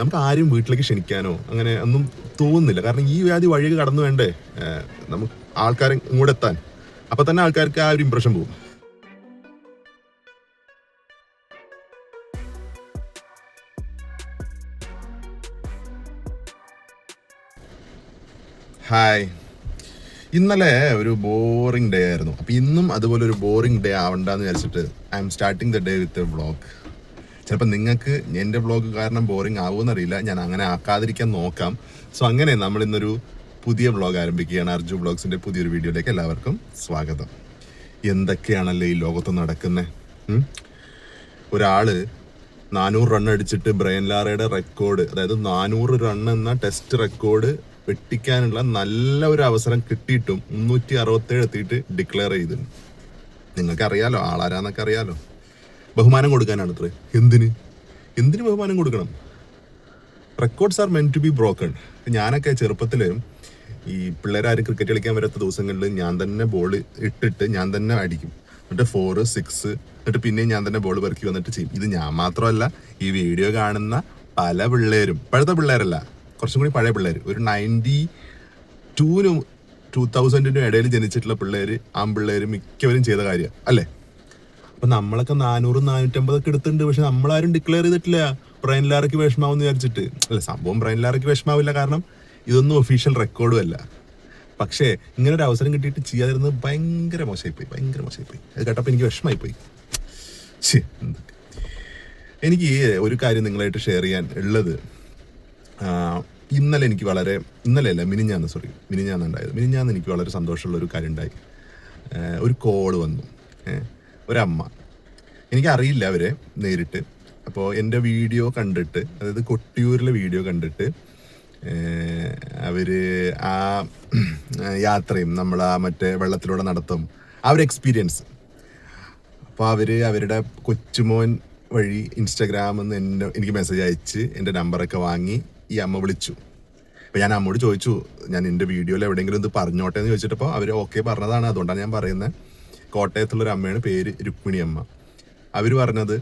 നമുക്ക് ആരും വീട്ടിലേക്ക് ക്ഷണിക്കാനോ അങ്ങനെ ഒന്നും തോന്നുന്നില്ല. കാരണം ഈ വ്യാധി വഴിക്ക് കടന്നു വേണ്ടേ? നമുക്ക് ആൾക്കാരെ ഇങ്ങോട്ട് എത്താൻ. അപ്പൊ തന്നെ ആൾക്കാർക്ക് ആ ഒരു ഇമ്പ്രഷൻ പോകും. ഹായ് ഇന്നലെ ഒരു ബോറിംഗ് ഡേ ആയിരുന്നു. അപ്പൊ ഇന്നും അതുപോലെ ഒരു ബോറിംഗ് ഡേ ആവണ്ടെന്ന് വിചാരിച്ചിട്ട് I am starting the day with a ചിലപ്പോൾ നിങ്ങൾക്ക് എന്റെ ബ്ലോഗ് കാരണം ബോറിംഗ് ആവുമെന്നറിയില്ല ഞാൻ അങ്ങനെ ആക്കാതിരിക്കാൻ നോക്കാം. സോ അങ്ങനെ നമ്മൾ ഇന്നൊരു പുതിയ വ്ളോഗ് ആരംഭിക്കുകയാണ്. അർജു ബ്ലോഗ്സിന്റെ പുതിയൊരു വീഡിയോയിലേക്ക് എല്ലാവർക്കും സ്വാഗതം. എന്തൊക്കെയാണല്ലേ ഈ ലോകത്ത് നടക്കുന്നത് ഒരാൾ നാനൂറ് റൺ അടിച്ചിട്ട് ബ്രയൻ ലാറയുടെ റെക്കോർഡ് അതായത് നാനൂറ് റൺ എന്ന ടെസ്റ്റ് റെക്കോർഡ് വെട്ടിക്കാനുള്ള നല്ല ഒരു അവസരം കിട്ടിയിട്ടും മുന്നൂറ്റി അറുപത്തേഴ് എത്തിയിട്ട് ഡിക്ലെയർ ചെയ്തിരുന്നു നിങ്ങൾക്കറിയാലോ ആളാരാന്നൊക്കെ അറിയാലോ. ബഹുമാനം കൊടുക്കാനാണ് അത്രേ എന്തിന്? എന്തിന് ബഹുമാനം കൊടുക്കണം? Records are meant to be broken ഞാനൊക്കെ ചെറുപ്പത്തിൽ ഈ പിള്ളേരാരും ക്രിക്കറ്റ് കളിക്കാൻ വരാത്ത ദിവസങ്ങളിൽ ഞാൻ തന്നെ ബോൾ ഇട്ടിട്ട് ഞാൻ തന്നെ അടിക്കും. എന്നിട്ട് ഫോറ് സിക്സ് എന്നിട്ട് പിന്നെയും ഞാൻ തന്നെ ബോൾ പെറുക്കി വന്നിട്ട് ചെയ്യും. ഇത് ഞാൻ മാത്രമല്ല ഈ വീഡിയോ കാണുന്ന പല പിള്ളേരും ഇപ്പോഴത്തെ പിള്ളേരല്ല കുറച്ചും കൂടി പഴയ പിള്ളേർ ഒരു നയന്റി ടൂനും ടൂ തൗസൻഡിനും ഇടയിൽ ജനിച്ചിട്ടുള്ള പിള്ളേർ ആൺപിള്ളേർ മിക്കവരും ചെയ്ത കാര്യമാണ് അല്ലേ? അപ്പൊ നമ്മളൊക്കെ നാനൂറ് നാനൂറ്റമ്പതൊക്കെ എടുത്തിട്ടുണ്ട് പക്ഷെ നമ്മളാരും ഡിക്ലെയർ ചെയ്തിട്ടില്ല. ബ്രൈൻ ലാറയ്ക്ക് വിഷമാവെന്ന് വിചാരിച്ചിട്ട്. അല്ല സംഭവം ബ്രൈൻ ലാറയ്ക്ക് വിഷമാവില്ല കാരണം ഇതൊന്നും ഒഫീഷ്യൽ റെക്കോർഡും അല്ല. പക്ഷേ ഇങ്ങനെ ഒരു അവസരം കിട്ടിയിട്ട് ചെയ്യാതിരുന്നത് ഭയങ്കര മോശമായിപ്പോയി ഭയങ്കര മോശമായിപ്പോയി. അത് കേട്ടപ്പോൾ എനിക്ക് വിഷമായിപ്പോയി. ശരി. എനിക്ക് ഒരു കാര്യം നിങ്ങളായിട്ട് ഷെയർ ചെയ്യാൻ ഉള്ളത് ഇന്നലെ എനിക്ക് വളരെ ഇന്നലെ അല്ല മിനിഞ്ഞാന്ന് സോറി മിനിഞ്ഞാന്ന് ഉണ്ടായത്. മിനിഞ്ഞാന്ന് എനിക്ക് വളരെ സന്തോഷമുള്ള ഒരു കാര്യം ഉണ്ടായി. ഒരു കോൾ വന്നു. ഏ, ഒരമ്മ. എനിക്കറിയില്ല അവരെ നേരിട്ട്. അപ്പോൾ എന്റെ വീഡിയോ കണ്ടിട്ട് അതായത് കൊട്ടിയൂരിലെ വീഡിയോ കണ്ടിട്ട് അവർ ആ യാത്രയും നമ്മൾ ആ മറ്റേ വെള്ളത്തിലൂടെ നടത്തും ആ ഒരു എക്സ്പീരിയൻസ് അപ്പോൾ അവർ അവരുടെ കൊച്ചുമോൻ വഴി ഇൻസ്റ്റാഗ്രാമിൽ നിന്ന് എന്നെ എനിക്ക് മെസ്സേജ് അയച്ച് എന്റെ നമ്പറൊക്കെ വാങ്ങി ഈ അമ്മ വിളിച്ചു. അപ്പോൾ ഞാൻ അമ്മോട് ചോദിച്ചു ഞാൻ എന്റെ വീഡിയോയിൽ എവിടെയെങ്കിലും ഇത് പറഞ്ഞോട്ടെ? എന്ന് ചോദിച്ചിട്ടപ്പോൾ അവർ ഓക്കെ പറഞ്ഞതാണ് അതുകൊണ്ടാണ് ഞാൻ പറയുന്നത് കോട്ടയത്തുള്ളൊരു അമ്മയാണ് പേര് രുക്മിണി അമ്മ അവർ പറഞ്ഞത്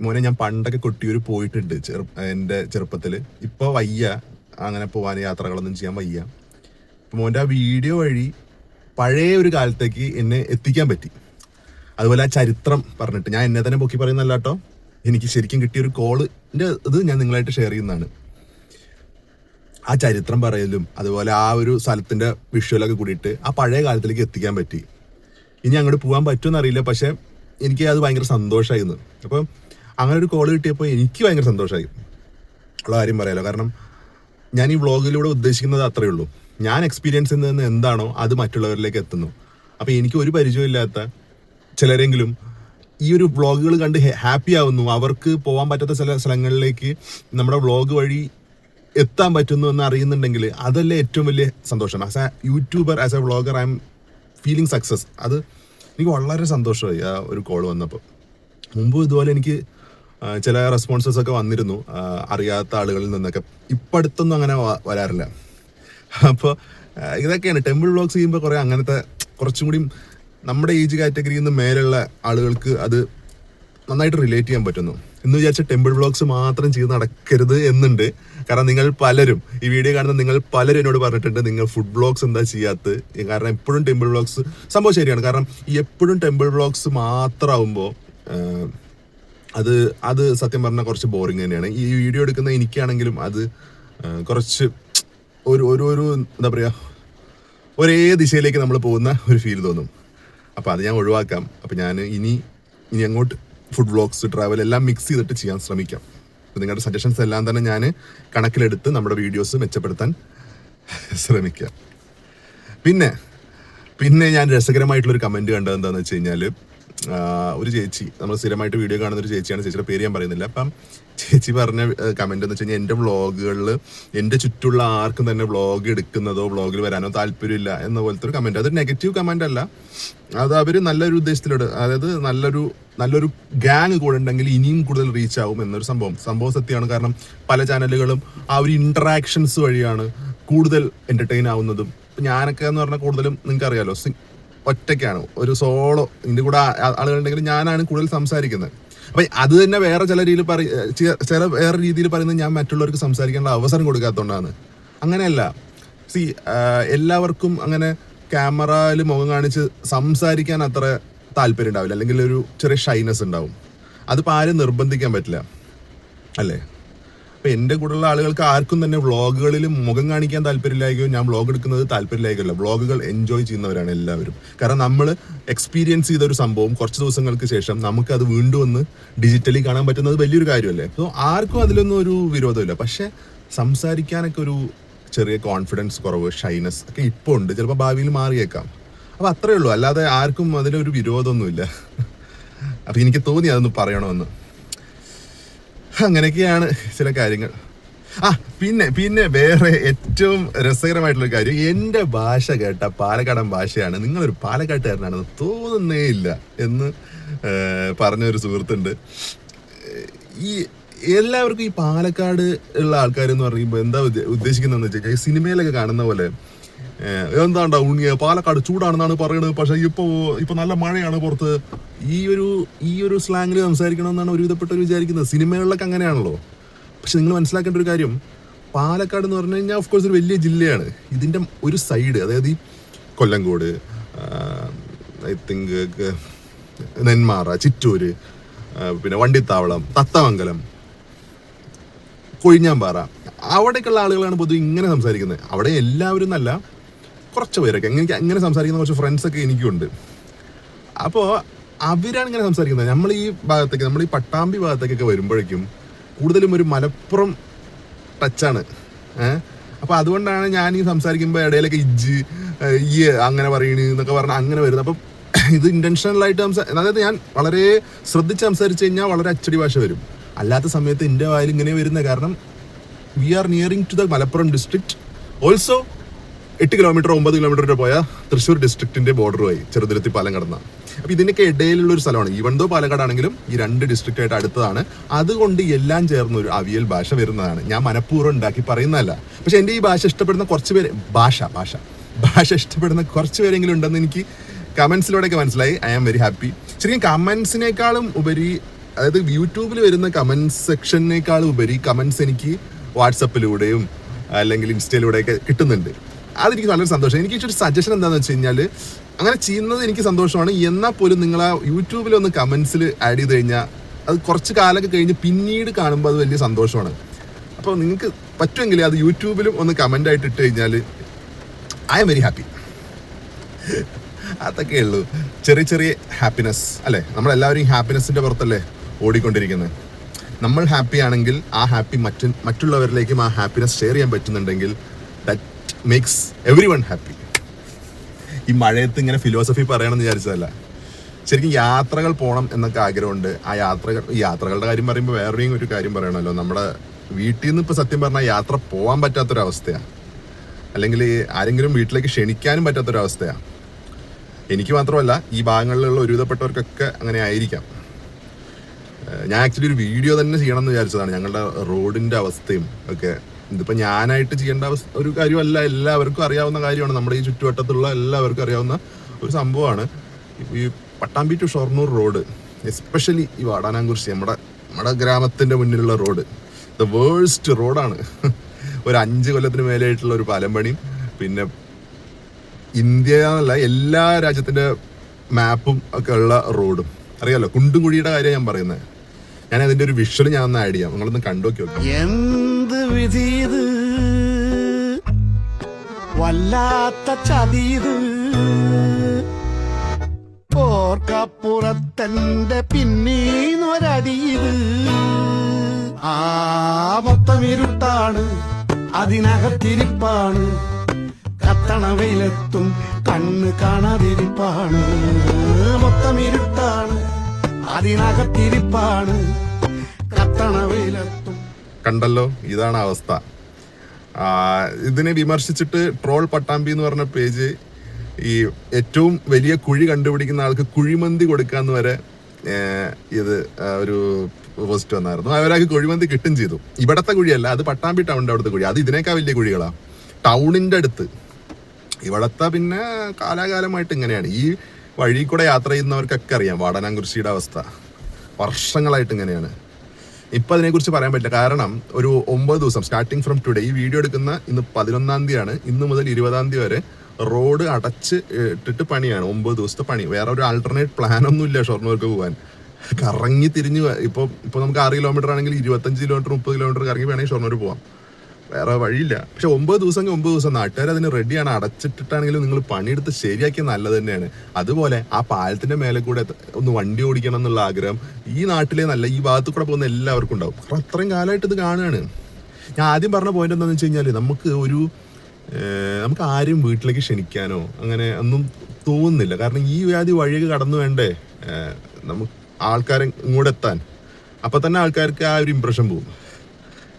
മോനെ ഞാൻ പണ്ടൊക്കെ കൊട്ടിയൂർ പോയിട്ടുണ്ട് ചെറു എന്റെ ചെറുപ്പത്തിൽ ഇപ്പോൾ വയ്യ. അങ്ങനെ പോകാൻ യാത്രകളൊന്നും ചെയ്യാൻ വയ്യ. അപ്പോൾ മോന്റെ ആ വീഡിയോ വഴി പഴയ ഒരു കാലത്തേക്ക് എന്നെ എത്തിക്കാൻ പറ്റി. അതുപോലെ ആ ചരിത്രം പറഞ്ഞിട്ട്. ഞാൻ എന്നെ തന്നെ പൊക്കി പറയുന്നല്ല കേട്ടോ. എനിക്ക് ശരിക്കും കിട്ടിയ ഒരു കോളിന്റെ ഇത് ഞാൻ നിങ്ങളായിട്ട് ഷെയർ ചെയ്യുന്നതാണ്. ആ ചരിത്രം പറയലും അതുപോലെ ആ ഒരു സ്ഥലത്തിന്റെ വിഷ്വലൊക്കെ കൂടിയിട്ട് ആ പഴയ കാലത്തിലേക്ക് എത്തിക്കാൻ പറ്റി. ഇനി അങ്ങോട്ട് പോകാൻ പറ്റുമെന്നറിയില്ല. പക്ഷെ എനിക്ക് അത് ഭയങ്കര സന്തോഷമായിരുന്നു അപ്പം അങ്ങനെ ഒരു കോൾ കിട്ടിയപ്പോൾ എനിക്ക് ഭയങ്കര സന്തോഷമായി. ഉള്ള കാര്യം പറയാലോ. കാരണം ഞാൻ ഈ വ്ളോഗിലൂടെ ഉദ്ദേശിക്കുന്നത് അത്രയേ ഉള്ളൂ. ഞാൻ എക്സ്പീരിയൻസ് നിന്ന് എന്താണോ അത് മറ്റുള്ളവരിലേക്ക് എത്തുന്നു. അപ്പോൾ എനിക്ക് ഒരു പരിചയമില്ലാത്ത ചിലരെങ്കിലും ഈ ഒരു വ്ളോഗുകൾ കണ്ട് ഹാപ്പി ആവുന്നു. അവർക്ക് പോകാൻ പറ്റാത്ത ചില സ്ഥലങ്ങളിലേക്ക് നമ്മുടെ വ്ളോഗ് വഴി എത്താൻ പറ്റുന്നു എന്ന് അറിയുന്നുണ്ടെങ്കിൽ അതല്ലേ ഏറ്റവും വലിയ സന്തോഷം. As a YouTuber as a vlogger I am feeling success അത് എനിക്ക് വളരെ സന്തോഷമായി ആ ഒരു കോൾ വന്നപ്പോൾ. മുമ്പ് ഇതുപോലെ എനിക്ക് ചില റെസ്പോൺസസ് ഒക്കെ വന്നിരുന്നു. അറിയാത്ത ആളുകളിൽ നിന്നൊക്കെ. ഇപ്പം അടുത്തൊന്നും അങ്ങനെ വരാറില്ല. അപ്പോൾ ഇതൊക്കെയാണ്. ടെമ്പിൾ വ്ളോഗ്സ് ചെയ്യുമ്പോൾ കുറേ അങ്ങനത്തെ കുറച്ചും കൂടി നമ്മുടെ ഏജ് കാറ്റഗറിയിൽ നിന്ന് മേലുള്ള ആളുകൾക്ക് അത് നന്നായിട്ട് റിലേറ്റ് ചെയ്യാൻ പറ്റുന്നു. എന്ന് വിചാരിച്ച ടെമ്പിൾ വ്ളോഗ്സ് മാത്രം ചെയ്ത് നടക്കരുത് എന്നുണ്ട്. കാരണം നിങ്ങൾ പലരും ഈ വീഡിയോ കാണുന്ന നിങ്ങൾ പലരും എന്നോട് പറഞ്ഞിട്ടുണ്ട് നിങ്ങൾ ഫുഡ് വ്ളോഗ്സ് എന്താ ചെയ്യാത്ത കാരണം എപ്പോഴും ടെമ്പിൾ വ്ളോഗ്സ് സംഭവം ശരിയാണ്. കാരണം എപ്പോഴും ടെമ്പിൾ വ്ളോഗ്സ് മാത്രമാകുമ്പോൾ അത് അത് സത്യം പറഞ്ഞാൽ കുറച്ച് ബോറിങ് തന്നെയാണ്. ഈ വീഡിയോ എടുക്കുന്ന എനിക്കാണെങ്കിലും അത് കുറച്ച് ഒരു ഒരു ഒരു എന്താ പറയുക ഒരേ ദിശയിലേക്ക് നമ്മൾ പോകുന്ന ഒരു ഫീൽ തോന്നും. അപ്പോൾ അത് ഞാൻ ഒഴിവാക്കാം. അപ്പോൾ ഞാൻ ഇനി ഇനി അങ്ങോട്ട് ഫുഡ് വ്ളോഗ്സ് ട്രാവൽ എല്ലാം മിക്സ് ചെയ്തിട്ട് ചെയ്യാൻ ശ്രമിക്കാം. നിങ്ങളുടെ സജഷൻസ് എല്ലാം തന്നെ ഞാൻ കണക്കിലെടുത്ത് നമ്മുടെ വീഡിയോസ് മെച്ചപ്പെടുത്താൻ ശ്രമിക്കാം. പിന്നെ പിന്നെ ഞാൻ രസകരമായിട്ടുള്ളൊരു കമന്റ് കണ്ടത് എന്താണെന്ന് വെച്ച് കഴിഞ്ഞാൽ ഒരു ചേച്ചി നമ്മൾ സ്ഥിരമായിട്ട് വീഡിയോ കാണുന്ന ഒരു ചേച്ചിയാണ്. ചേച്ചിയുടെ പേര് ഞാൻ പറയുന്നില്ല. അപ്പം ചേച്ചി പറഞ്ഞ കമന്റ് എന്ന് വെച്ച് കഴിഞ്ഞാൽ എന്റെ വ്ളോഗുകളിൽ എന്റെ ചുറ്റുള്ള ആർക്കും തന്നെ വ്ളോഗ് എടുക്കുന്നതോ വ്ളോഗിൽ വരാനോ താല്പര്യമില്ല എന്ന പോലത്തെ ഒരു കമന്റ് അതൊരു നെഗറ്റീവ് കമന്റ് അല്ല. അത് അവർ നല്ലൊരു ഉദ്ദേശത്തിലോട് അതായത് നല്ലൊരു നല്ലൊരു ഗാങ് കൂടെ ഉണ്ടെങ്കിൽ ഇനിയും കൂടുതൽ റീച്ച് ആവും എന്നൊരു സംഭവം. സംഭവം സത്യമാണ്. കാരണം പല ചാനലുകളും ആ ഒരു ഇൻട്രാക്ഷൻസ് വഴിയാണ് കൂടുതൽ എന്റർടൈൻ ആവുന്നതും. ഞാനൊക്കെ എന്ന് പറഞ്ഞാൽ കൂടുതലും നിങ്ങൾക്ക് അറിയാലോ ഒറ്റയ്ക്കാണ്. ഒരു സോളോ ഇതിന്റെ കൂടെ ആളുകളുണ്ടെങ്കിൽ ഞാനാണ് കൂടുതൽ സംസാരിക്കുന്നത്. അപ്പം അത് തന്നെ വേറെ ചില രീതിയിൽ പറ ചില വേറെ രീതിയിൽ പറയുന്നത് ഞാൻ മറ്റുള്ളവർക്ക് സംസാരിക്കാനുള്ള അവസരം കൊടുക്കാത്തതുകൊണ്ടാണ്. അങ്ങനെയല്ല. സി എല്ലാവർക്കും അങ്ങനെ ക്യാമറയിൽ മുഖം കാണിച്ച് സംസാരിക്കാൻ അത്ര താല്പര്യം ഉണ്ടാവില്ല അല്ലെങ്കിൽ ഒരു ചെറിയ ഷൈനസ് ഉണ്ടാവും. അതിപ്പോൾ ആരും നിർബന്ധിക്കാൻ പറ്റില്ല. അല്ലേ? എന്റെ കൂടെയുള്ള ആളുകൾക്ക് ആർക്കും തന്നെ വ്ളോഗുകളിൽ മുഖം കാണിക്കാൻ താല്പര്യമില്ലായിരിക്കും ഞാൻ വ്ളോഗ് എടുക്കുന്നത് താല്പര്യമില്ലായിരിക്കില്ല വ്ളോഗുകൾ എൻജോയ് ചെയ്യുന്നവരാണ് എല്ലാവരും. കാരണം നമ്മൾ എക്സ്പീരിയൻസ് ചെയ്ത ഒരു സംഭവം കുറച്ച് ദിവസങ്ങൾക്ക് ശേഷം നമുക്ക് അത് വീണ്ടും ഒന്ന് ഡിജിറ്റലി കാണാൻ പറ്റുന്നത് വലിയൊരു കാര്യമല്ലേ? സോ ആർക്കും അതിലൊന്നും ഒരു വിരോധമില്ല. പക്ഷെ സംസാരിക്കാനൊക്കെ ഒരു ചെറിയ കോൺഫിഡൻസ് കുറവ് ഷൈനസ് ഒക്കെ ഇപ്പോൾ ഉണ്ട്. ചിലപ്പോൾ ഭാവിയിൽ മാറിയേക്കാം. അപ്പോൾ അത്രയേ ഉള്ളൂ. അല്ലാതെ ആർക്കും അതിലൊരു വിരോധമൊന്നുമില്ല. അപ്പൊ എനിക്ക് തോന്നി അതൊന്ന് പറയണമെന്ന്. അങ്ങനെയൊക്കെയാണ് ചില കാര്യങ്ങൾ. ആ പിന്നെ പിന്നെ വേറെ ഏറ്റവും രസകരമായിട്ടുള്ള കാര്യം. എന്റെ ഭാഷ കേട്ട പാലക്കാടൻ ഭാഷയാണ്. നിങ്ങളൊരു പാലക്കാട്ടുകാരനാണെന്ന് തോന്നുന്നേ ഇല്ല എന്ന് പറഞ്ഞൊരു സുഹൃത്തുണ്ട്. ഈ എല്ലാവർക്കും ഈ പാലക്കാട് ഉള്ള ആൾക്കാരെന്ന് പറയുമ്പോൾ എന്താ ഉദ്ദ- ഉദ്ദേശിക്കുന്നതെന്ന് വെച്ചാൽ സിനിമയിലൊക്കെ കാണുന്ന പോലെ എന്താണ്ടാ ഉണ്ണിയ? പാലക്കാട് ചൂടാണെന്നാണ് പറയുന്നത് പക്ഷെ ഇപ്പൊ ഇപ്പൊ നല്ല മഴയാണ് പുറത്ത്. ഈ ഒരു ഈ ഒരു സ്ലാങ്ങിൽ സംസാരിക്കണമെന്നാണ് ഒരുവിധപ്പെട്ടവർ വിചാരിക്കുന്നത്. സിനിമകളിലൊക്കെ അങ്ങനെയാണല്ലോ. പക്ഷെ നിങ്ങൾ മനസ്സിലാക്കേണ്ട ഒരു കാര്യം. പാലക്കാട് എന്ന് പറഞ്ഞു കഴിഞ്ഞാൽ ഓഫ് കോഴ്സ് ഒരു വലിയ ജില്ലയാണ്. ഇതിന്റെ ഒരു സൈഡ് അതായത് ഈ കൊല്ലങ്കോട് ഐ തിങ്ക് നെന്മാറ ചിറ്റൂര് പിന്നെ വണ്ടിത്താവളം തത്തമംഗലം കൊഴിഞ്ഞാമ്പാറ. അവിടേക്കുള്ള ആളുകളാണ് പൊതുവെ ഇങ്ങനെ സംസാരിക്കുന്നത്. അവിടെ എല്ലാവരും എന്നല്ല കുറച്ച് പേരൊക്കെ. എനിക്ക് അങ്ങനെ സംസാരിക്കുന്ന കുറച്ച് ഫ്രണ്ട്സൊക്കെ എനിക്കുണ്ട്. അപ്പോൾ അവരാണ് ഇങ്ങനെ സംസാരിക്കുന്നത്. നമ്മൾ ഈ ഭാഗത്തേക്ക് നമ്മൾ ഈ പട്ടാമ്പി ഭാഗത്തേക്കൊക്കെ വരുമ്പോഴേക്കും കൂടുതലും ഒരു മലപ്പുറം ടച്ചാണ് ഏഹ് അപ്പോൾ അതുകൊണ്ടാണ് ഞാൻ ഈ സംസാരിക്കുമ്പോൾ ഇടയിലൊക്കെ ഇജ്ജ് ഈ അങ്ങനെ പറയണ് എന്നൊക്കെ പറഞ്ഞ് അങ്ങനെ വരുന്നത്. അപ്പം ഇത് ഇന്റൻഷണൽ ആയിട്ട് അതായത് ഞാൻ വളരെ ശ്രദ്ധിച്ച് സംസാരിച്ച് കഴിഞ്ഞാൽ വളരെ അച്ചടി ഭാഷ വരും. അല്ലാത്ത സമയത്ത് എന്റെ വായിൽ ഇങ്ങനെ വരുന്നത് കാരണം we are nearing to the Malappuram district also എട്ട് കിലോമീറ്റർ ഒമ്പത് കിലോമീറ്റർ പോയ തൃശ്ശൂർ ഡിസ്ട്രിക്റ്റിന്റെ ബോർഡറുമായി ചെറുതുരുത്തി പാലം കടന്ന അപ്പൊ ഇതിനൊക്കെ ഇടയിലുള്ള ഒരു സ്ഥലമാണ്. ഈവൻ ദോ പാലക്കാട് ആണെങ്കിലും ഈ രണ്ട് ഡിസ്ട്രിക്റ്റായിട്ട് അടുത്തതാണ്. അതുകൊണ്ട് എല്ലാം ചേർന്ന ഒരു അവിയൽ ഭാഷ വരുന്നതാണ്. ഞാൻ മനഃപൂർവം ഉണ്ടാക്കി പറയുന്നതല്ല. പക്ഷെ എന്റെ ഈ ഭാഷ ഇഷ്ടപ്പെടുന്ന കുറച്ച് പേര് ഭാഷ ഭാഷ. ഭാഷ ഇഷ്ടപ്പെടുന്ന കുറച്ച് പേരെങ്കിലും ഉണ്ടെന്ന് എനിക്ക് കമൻസിലൂടെയൊക്കെ മനസ്സിലായി. ഐ ആം വെരി ഹാപ്പി ശരിക്കും കമൻസിനേക്കാളും ഉപരി അതായത് യൂട്യൂബിൽ വരുന്ന കമൻസ് സെക്ഷനേക്കാളും ഉപരി കമൻസ് എനിക്ക് വാട്സപ്പിലൂടെയും അല്ലെങ്കിൽ ഇൻസ്റ്റയിലൂടെയൊക്കെ കിട്ടുന്നുണ്ട്. അതെനിക്ക് വളരെ സന്തോഷം. എനിക്ക് ഒരു സജഷൻ എന്താണെന്ന് വെച്ച് കഴിഞ്ഞാൽ അങ്ങനെ ചെയ്യുന്നത് എനിക്ക് സന്തോഷമാണ്. എന്നാൽ പോലും നിങ്ങൾ ആ യൂട്യൂബിലൊന്ന് കമൻസിൽ ആഡ് ചെയ്ത് കഴിഞ്ഞാൽ അത് കുറച്ച് കാലമൊക്കെ കഴിഞ്ഞ് പിന്നീട് കാണുമ്പോൾ അത് വലിയ സന്തോഷമാണ്. അപ്പോൾ നിങ്ങൾക്ക് പറ്റുമെങ്കിൽ അത് യൂട്യൂബിലും ഒന്ന് കമന്റ് ആയിട്ട് ഇട്ട് കഴിഞ്ഞാൽ ഐ എം വെരി ഹാപ്പി അതൊക്കെ ഉള്ളൂ. ചെറിയ ചെറിയ ഹാപ്പിനെസ് അല്ലേ? നമ്മളെല്ലാവരും ഹാപ്പിനെസ്സിന്റെ പുറത്തല്ലേ ഓടിക്കൊണ്ടിരിക്കുന്നത്. നമ്മൾ ഹാപ്പി ആണെങ്കിൽ ആ ഹാപ്പി മറ്റു മറ്റുള്ളവരിലേക്കും ആ ഹാപ്പിനെസ് ഷെയർ ചെയ്യാൻ പറ്റുന്നുണ്ടെങ്കിൽ that makes everyone happy ഈ മഴയത്ത് ഇങ്ങനെ ഫിലോസഫി പറയണമെന്ന് വിചാരിച്ചതല്ല. ശരിക്കും യാത്രകൾ പോകണം എന്നൊക്കെ ആഗ്രഹമുണ്ട്. ആ യാത്രകൾ യാത്രകളുടെ കാര്യം പറയുമ്പോൾ വേറെയും ഒരു കാര്യം പറയണമല്ലോ. നമ്മുടെ വീട്ടിൽ നിന്ന് ഇപ്പോൾ സത്യം പറഞ്ഞാൽ യാത്ര പോകാൻ പറ്റാത്തൊരവസ്ഥയാണ് അല്ലെങ്കിൽ ആരെങ്കിലും വീട്ടിലേക്ക് ക്ഷണിക്കാനും പറ്റാത്തൊരവസ്ഥയാണ് എനിക്ക് മാത്രമല്ല ഈ ഭാഗങ്ങളിലുള്ള ഒരുവിധപ്പെട്ടവർക്കൊക്കെ അങ്ങനെ ആയിരിക്കാം. ഞാൻ ആക്ച്വലി ഒരു വീഡിയോ തന്നെ ചെയ്യണം എന്ന് വിചാരിച്ചതാണ്. ഞങ്ങളുടെ റോഡിന്റെ അവസ്ഥയും ഒക്കെ. ഇതിപ്പോ ഞാനായിട്ട് ചെയ്യേണ്ട ഒരു കാര്യമല്ല എല്ലാവർക്കും അറിയാവുന്ന കാര്യമാണ്. നമ്മുടെ ഈ ചുറ്റുവട്ടത്തുള്ള എല്ലാവർക്കും അറിയാവുന്ന ഒരു സംഭവമാണ്. ഈ Pattambi to Shoranur road especially ഈ വാടാനാംകുറിശി നമ്മുടെ നമ്മുടെ ഗ്രാമത്തിന്റെ മുന്നിലുള്ള റോഡ്. ദ വേഴ്സ്റ്റ് റോഡാണ് ഒരു അഞ്ച് കൊല്ലത്തിന് മേലെയായിട്ടുള്ള ഒരു പാലം പണിയും പിന്നെ ഇന്ത്യ എന്നല്ല എല്ലാ രാജ്യത്തിന്റെ മാപ്പും ഒക്കെ ഉള്ള റോഡും. അറിയാലോ? കുണ്ടും കുഴിയുടെ കാര്യം ഞാൻ പറയുന്നത് ഞാൻ അതിന്റെ ഒരു വിഷ്വൽ ഞാൻ ഒന്ന് ആഡ് ചെയ്യാം. നിങ്ങളൊന്ന് കണ്ടോക്കി നോക്കാം എന്ത് വിധീത് വല്ലാത്ത ചതീത് ഓർക്കപ്പുറത്തന്റെ പിന്നീന്നൊരടിയത് ആ മൊത്തം ഇരുട്ടാണ്. അതിനകത്തിരിപ്പാണ്. കത്തണ വെയിലെത്തും കണ്ണ് കാണാതിരിപ്പാണ്. മൊത്തം ഇരുട്ടാണ്. അതിനകത്തിരിപ്പാണ്. കത്തണ വെയിലെത്തും കണ്ടല്ലോ? ഇതാണ് അവസ്ഥ. ഇതിനെ വിമർശിച്ചിട്ട് ട്രോൾ പട്ടാമ്പി എന്ന് പറഞ്ഞ പേജ് ഈ ഏറ്റവും വലിയ കുഴി കണ്ടുപിടിക്കുന്ന ആൾക്ക് കുഴിമന്തി കൊടുക്കാന്ന് വരെ ഇത് ഒരു പോസ്റ്റ് വന്നായിരുന്നു. അവരാൾക്ക് കുഴിമന്തി കിട്ടും ചെയ്തു. ഇവിടത്തെ കുഴിയല്ല അത് പട്ടാമ്പി ടൗണിന്റെ അവിടുത്തെ കുഴി. അത് ഇതിനേക്കാൾ വലിയ കുഴികളാ. ടൗണിന്റെ അടുത്ത്. ഇവിടത്തെ പിന്നെ കാലാകാലമായിട്ട് ഇങ്ങനെയാണ്. ഈ വഴി കൂടെ യാത്ര ചെയ്യുന്നവർക്കൊക്കെ അറിയാം വാടനാംകുർശിയുടെ അവസ്ഥ. വർഷങ്ങളായിട്ട് ഇങ്ങനെയാണ്. ഇപ്പം അതിനെക്കുറിച്ച് പറയാൻ പറ്റില്ല. കാരണം ഒരു ഒമ്പത് ദിവസം സ്റ്റാർട്ടിങ് ഫ്രം ടുഡേ ഈ വീഡിയോ എടുക്കുന്ന ഇന്ന് പതിനൊന്നാം തീയതിയാണ്. ഇന്ന് മുതൽ ഇരുപതാം തീയതി വരെ റോഡ് അടച്ച് ഇട്ടിട്ട് പണിയാണ്. ഒമ്പത് ദിവസത്തെ പണി. വേറെ ഒരു ആൾട്ടർനേറ്റ് ഇല്ല ഷൊർണൂർക്ക് പോകാൻ കറങ്ങി തിരിഞ്ഞ് ഇപ്പോൾ ഇപ്പോൾ നമുക്ക് ആറ് കിലോമീറ്റർ ആണെങ്കിൽ ഇരുപത്തഞ്ച് കിലോമീറ്റർ മുപ്പത് കിലോമീറ്റർ കറങ്ങി വേണമെങ്കിൽ ഷൊർണൂർ പോവാം. വേറെ വഴിയില്ല. പക്ഷെ ഒമ്പത് ദിവസം ഒമ്പത് ദിവസം നാട്ടുകാർ അതിന് റെഡിയാണ് അടച്ചിട്ടിട്ടാണെങ്കിലും നിങ്ങൾ പണിയെടുത്ത് ശരിയാക്കിയ നല്ലത് തന്നെയാണ്. അതുപോലെ ആ പാലത്തിന്റെ മേലെ കൂടെ ഒന്ന് വണ്ടി ഓടിക്കണം എന്നുള്ള ആഗ്രഹം ഈ നാട്ടിലെ നല്ല ഈ ഭാഗത്ത് കൂടെ പോകുന്ന എല്ലാവർക്കും ഉണ്ടാവും. കാരണം അത്രയും കാലമായിട്ട് ഇത് കാണുകയാണ്. ഞാൻ ആദ്യം പറഞ്ഞ പോയിന്റ് എന്താണെന്ന് വെച്ച് കഴിഞ്ഞാൽ നമുക്ക് ഒരു നമുക്ക് ആരും വീട്ടിലേക്ക് ക്ഷണിക്കാനോ അങ്ങനെ ഒന്നും തോന്നുന്നില്ല. കാരണം ഈ വ്യാധി വഴിയൊക്കെ കടന്നു വേണ്ടേ? നമുക്ക് ആൾക്കാരെ ഇങ്ങോട്ട് എത്താൻ. അപ്പൊ തന്നെ ആൾക്കാർക്ക് ആ ഒരു ഇമ്പ്രഷൻ പോകും.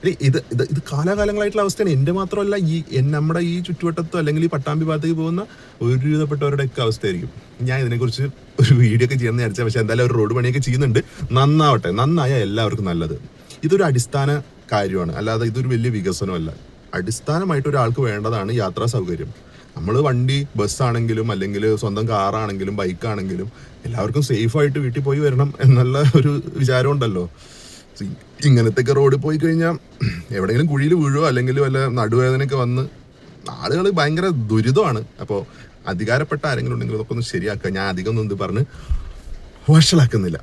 ഇത് ഇത് ഇത് കാലാകാലങ്ങളായിട്ടുള്ള അവസ്ഥയാണ്. എന്റെ മാത്രമല്ല ഈ നമ്മുടെ ഈ ചുറ്റുവട്ടത്തോ അല്ലെങ്കിൽ ഈ പട്ടാമ്പി ഭാഗത്തേക്ക് പോകുന്ന ഒരുവിധപ്പെട്ടവരുടെ ഒക്കെ അവസ്ഥയായിരിക്കും. ഞാൻ ഇതിനെക്കുറിച്ച് ഒരു വീഡിയോ ഒക്കെ ചെയ്യാമെന്ന് വിചാരിച്ചാൽ പക്ഷേ എന്തായാലും ഒരു റോഡ് പണിയൊക്കെ ചെയ്യുന്നുണ്ട്. നന്നാവട്ടെ നന്നായ എല്ലാവർക്കും നല്ലത്. ഇതൊരു അടിസ്ഥാന കാര്യമാണ്. അല്ലാതെ ഇതൊരു വലിയ വികസനമല്ല. അടിസ്ഥാനമായിട്ട് ഒരാൾക്ക് വേണ്ടതാണ് യാത്രാ സൗകര്യം. നമ്മൾ വണ്ടി ബസ്സാണെങ്കിലും അല്ലെങ്കിൽ സ്വന്തം കാറാണെങ്കിലും ബൈക്കാണെങ്കിലും എല്ലാവർക്കും സേഫായിട്ട് വീട്ടിൽ പോയി വരണം എന്നുള്ള ഒരു വിചാരം ഉണ്ടല്ലോ. സി- ഇങ്ങനത്തെയൊക്കെ റോഡിൽ പോയി കഴിഞ്ഞാൽ എവിടെയെങ്കിലും കുഴിയിൽ വീഴുവോ അല്ലെങ്കിൽ വല്ല നടുവേദനയൊക്കെ വന്ന് ആളുകൾ ഭയങ്കര ദുരിതമാണ്. അപ്പോൾ അധികാരപ്പെട്ട ആരെങ്കിലും ഉണ്ടെങ്കിൽ ഇതൊക്കെ ഒന്ന് ശരിയാക്കുക. ഞാൻ അധികം ഒന്നും ഇത് പറഞ്ഞ് വഷളാക്കുന്നില്ല.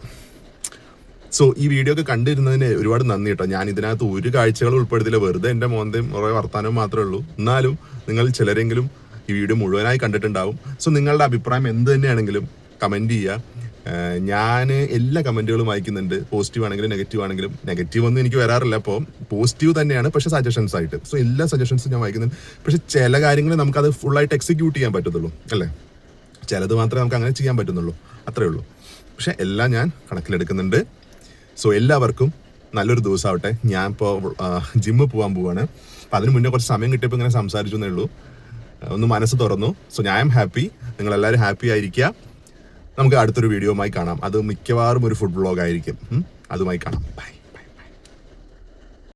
സോ ഈ വീഡിയോ ഒക്കെ കണ്ടിരുന്നതിന് ഒരുപാട് നന്ദി കേട്ടോ ഞാൻ ഇതിനകത്ത് ഒരു കാഴ്ചകൾ ഉൾപ്പെടുത്തില്ല വെറുതെ എന്റെ മോന്തയും കുറേ വർത്താനവും മാത്രമേ ഉള്ളൂ. എന്നാലും നിങ്ങൾ ചിലരെങ്കിലും ഈ വീഡിയോ മുഴുവനായി കണ്ടിട്ടുണ്ടാവും. സോ നിങ്ങളുടെ അഭിപ്രായം എന്ത് തന്നെയാണെങ്കിലും കമന്റ് ചെയ്യുക. ഞാൻ എല്ലാ കമന്റുകളും വായിക്കുന്നുണ്ട്. പോസിറ്റീവ് ആണെങ്കിലും നെഗറ്റീവ് ആണെങ്കിലും. നെഗറ്റീവ് ഒന്നും എനിക്ക് വരാറില്ല. അപ്പോൾ പോസിറ്റീവ് തന്നെയാണ് പക്ഷേ സജഷൻസ് ആയിട്ട്. സോ എല്ലാ സജഷൻസും ഞാൻ വായിക്കുന്നുണ്ട്. പക്ഷേ ചില കാര്യങ്ങൾ നമുക്കത് ഫുള്ളായിട്ട് എക്സിക്യൂട്ട് ചെയ്യാൻ പറ്റത്തുള്ളൂ. അല്ലേ? ചിലത് മാത്രമേ നമുക്ക് അങ്ങനെ ചെയ്യാൻ പറ്റുന്നുള്ളൂ. അത്രേ ഉള്ളൂ. പക്ഷെ എല്ലാം ഞാൻ കണക്കിലെടുക്കുന്നുണ്ട്. സോ എല്ലാവർക്കും നല്ലൊരു ദിവസമാവട്ടെ. ഞാൻ ഇപ്പോൾ ജിമ്മിൽ പോകാൻ പോവാണ്. അപ്പം അതിന് മുന്നേ കുറച്ച് സമയം കിട്ടിയപ്പോൾ ഇങ്ങനെ സംസാരിച്ചു എന്നേ ഉള്ളൂ. ഒന്ന് മനസ്സ് തുറന്നു. സോ ഞാൻ ഹാപ്പി നിങ്ങളെല്ലാവരും ഹാപ്പി ആയിരിക്കുക. നമുക്ക് അടുത്തൊരു വീഡിയോയുമായി കാണാം. അത് മിക്കവാറും ഒരു ഫുഡ് ബ്ലോഗ് ആയിരിക്കും. അതുമായി കാണാം. ബൈ